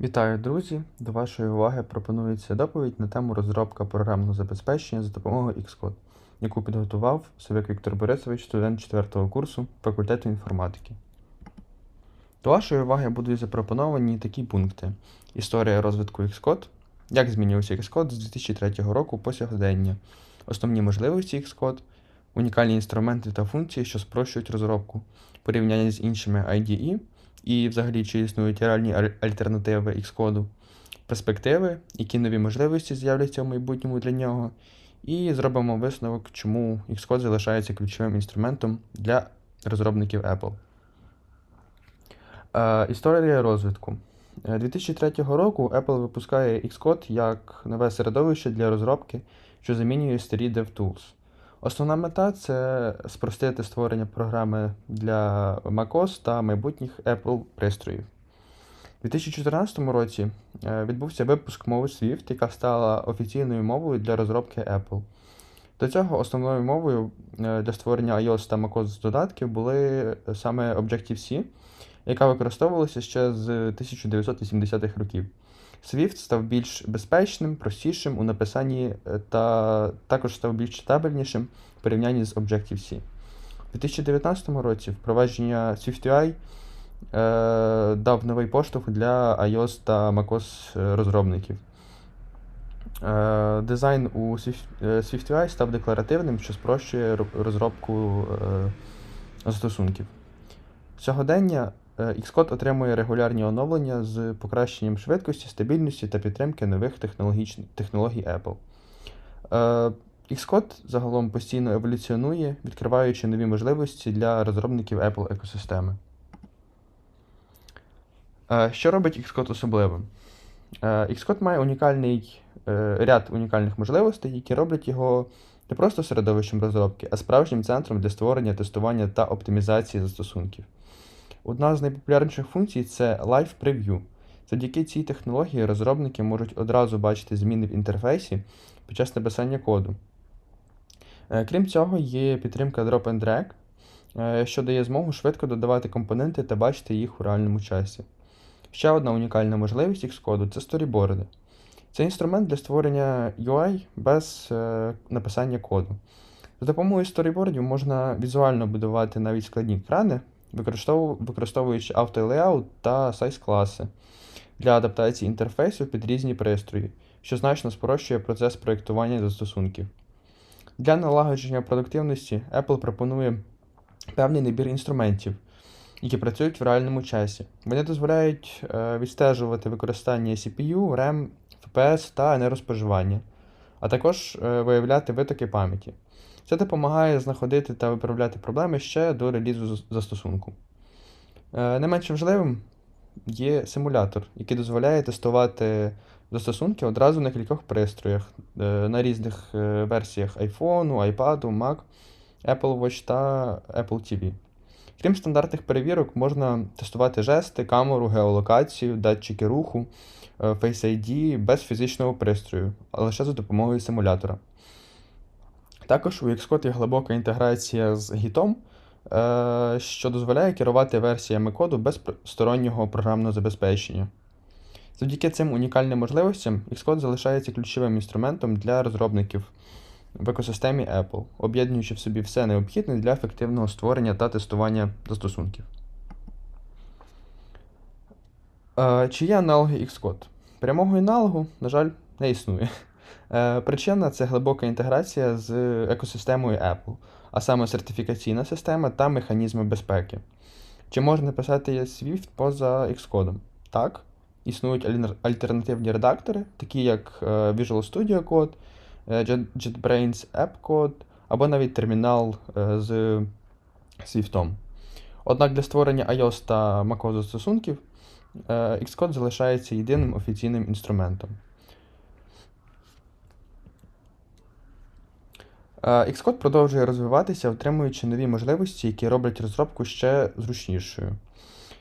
Вітаю, друзі! До вашої уваги пропонується доповідь на тему розробка програмного забезпечення за допомогою Xcode, яку підготував Совик Віктор Борисович, студент 4 курсу факультету інформатики. До вашої уваги будуть запропоновані такі пункти: історія розвитку Xcode, як змінювався Xcode з 2003 року по сьогодення, основні можливості Xcode, унікальні інструменти та функції, що спрощують розробку, порівняння з іншими IDE і взагалі чи існують реальні аль- альтернативи Xcode, перспективи, які нові можливості з'являться в майбутньому для нього, і зробимо висновок, чому Xcode залишається ключовим інструментом для розробників Apple. Е, Історія розвитку. Е, 2003 року Apple випускає Xcode як нове середовище для розробки, що замінює старі DevTools. Основна мета це спростити створення програми для macOS та майбутніх Apple пристроїв. У 2014 році е, відбувся випуск мови Swift, яка стала офіційною мовою для розробки Apple. До цього основною мовою е, для створення iOS та macOS додатків були саме Objective-C, яка використовувалася ще з 1980-х років. Swift став більш безпечним, простішим у написанні е, та також став більш читабельнішим в порівнянні з Objective-C. У 2019 році впровадження SwiftUI е, дав новий поштовх для iOS та macOS розробників. Е, дизайн у Swift, е, SwiftUI став декларативним, що спрощує розробку е, застосунків. Сьогодення е, Xcode отримує регулярні оновлення з покращенням швидкості, стабільності та підтримки нових технологій Apple. Е, Xcode загалом постійно еволюціонує, відкриваючи нові можливості для розробників Apple екосистеми. Е, Що робить Xcode особливим? Е, Xcode має унікальний е, ряд унікальних можливостей, які роблять його не просто середовищем розробки, а справжнім центром для створення, тестування та оптимізації застосунків. Одна з найпопулярніших функцій це Live Preview. Завдяки цій технології розробники можуть одразу бачити зміни в інтерфейсі під час написання коду. Е, Крім цього, є підтримка Drop and Drag, е, що дає змогу швидко додавати компоненти та бачити їх у реальному часі. Ще одна унікальна можливість Xcode це сторіборди. Це інструмент для створення UI без е, написання коду. За допомогою сторібордів можна візуально будувати навіть складні екрани, використовуючи автолеяут та сайз класи для адаптації інтерфейсу під різні пристрої, що значно спрощує процес проєктування застосунків. Для налагодження продуктивності Apple пропонує певний набір інструментів, які працюють в реальному часі. Вони дозволяють е, відстежувати використання CPU, RAM, FPS та енергоспоживання, а також е, виявляти витоки пам'яті. Це допомагає знаходити та виправляти проблеми ще до релізу застосунку. Е, Не менш важливим є симулятор, який дозволяє тестувати застосунки одразу на кількох пристроях е, на різних е, версіях iPhone, iPad, Mac, Apple Watch та Apple TV. Крім стандартних перевірок, можна тестувати жести, камеру, геолокацію, датчики руху, Face ID без фізичного пристрою, а лише за допомогою симулятора. Також у Xcode є глибока інтеграція з Git, е, що дозволяє керувати версіями коду без стороннього програмного забезпечення. Завдяки цим унікальним можливостям Xcode залишається ключовим інструментом для розробників в екосистемі Apple, об'єднуючи в собі все необхідне для ефективного створення та тестування застосунків. Е, Чи є аналоги Xcode? Прямого аналогу, на жаль, не існує. Е, Причина це глибока інтеграція з екосистемою Apple, а саме сертифікаційна система та механізми безпеки. Чи можна писати Swift поза Xcode? Так. Існують альтернативні редактори, такі як е, Visual Studio Code, е, JetBrains App Code або навіть термінал з Swift. Однак для створення iOS та macOS застосунків Xcode залишається єдиним офіційним інструментом. Xcode продовжує розвиватися, отримуючи нові можливості, які роблять розробку ще зручнішою.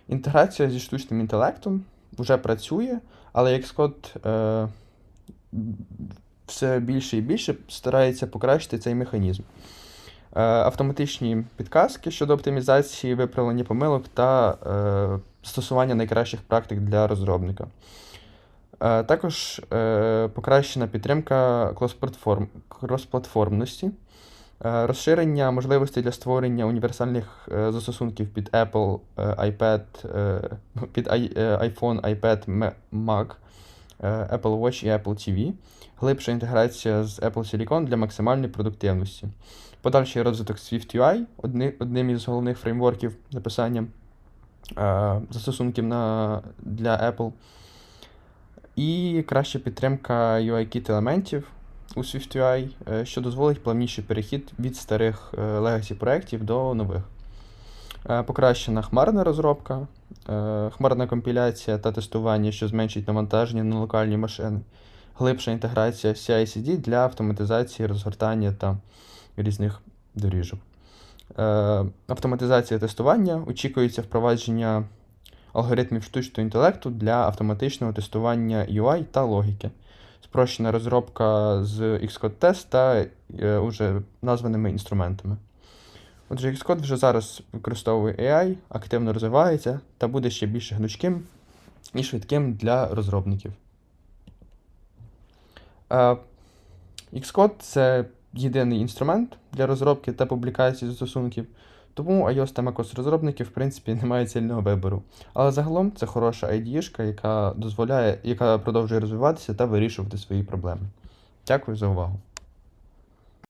Інтеграція зі штучним інтелектом вже працює, але Xcode е, все більше і більше старається покращити цей механізм. Е, автоматичні підказки щодо оптимізації, виправлення помилок та е, застосування найкращих практик для розробника. Е, Також е, покращена підтримка кросплатформ- кросплатформності, е, розширення можливостей для створення універсальних застосунків під Apple, iPad, е, під iPhone, iPad, Mac, Apple Watch і Apple TV, глибша інтеграція з Apple Silicon для максимальної продуктивності. Подальший розвиток SwiftUI, одни, одним із головних фреймворків написання застосунків для Apple. І краща підтримка UI-Kit елементів у SwiftUI, е, що дозволить плавніший перехід від старих е, legacy проєктів до нових. Е, Покращена хмарна розробка, е, хмарна компіляція та тестування, що зменшить навантаження на локальні машини, глибша інтеграція CI/CD для автоматизації розгортання та різних доріжок. Е, Автоматизація тестування очікується впровадження алгоритмів штучного інтелекту для автоматичного тестування UI та логіки, спрощена розробка з Xcode Test та е, уже названими інструментами. Отже, Xcode вже зараз використовує AI, активно розвивається та буде ще більш гнучким і швидким для розробників. Е, Xcode це єдиний інструмент для розробки та публікації застосунків, тому iOS та macOS розробників, в принципі, немає цільного вибору. Але загалом це хороша IDE, яка дозволяє, яка продовжує розвиватися та вирішувати свої проблеми. Дякую за увагу.